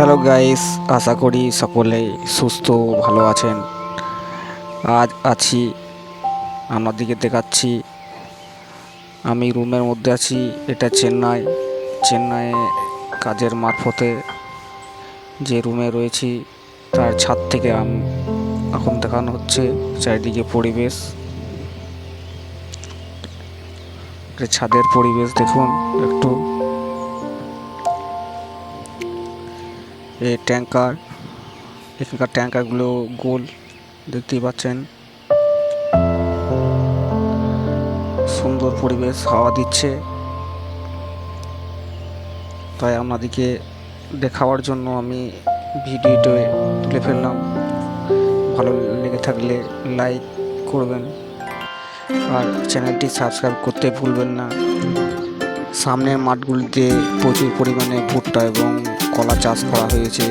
Hello guys, আশা করি সকলে সুস্থ ভালো আছেন। আজ আছি, আমার আপনাদিকে দেখাচ্ছি, আমি রুমের মধ্যে আছি, এটা চেন্নাই। চেন্নাইয়ে কাজের মারফতে যে রুমে রয়েছি, তার ছাদ থেকে এখন দেখানো হচ্ছে, চারিদিকে পরিবেশ। ছাদের পরিবেশ, দেখুন, একটু এই ট্যাঙ্কার, এখানকার ট্যাঙ্কারগুলো গোল দেখতেই পাচ্ছেন। সুন্দর পরিবেশ, হাওয়া দিচ্ছে। তাই আপনাদেরকে দেখাবার জন্য আমি ভিডিওটা তুলে ফেললাম। ভালো লেগে থাকলে লাইক করবেন আর চ্যানেলটি সাবস্ক্রাইব করতে ভুলবেন না। সামনের মাঠগুলিতে প্রচুর পরিমাণে ভুট্টা এবং কলা চাষ করা হয়েছে।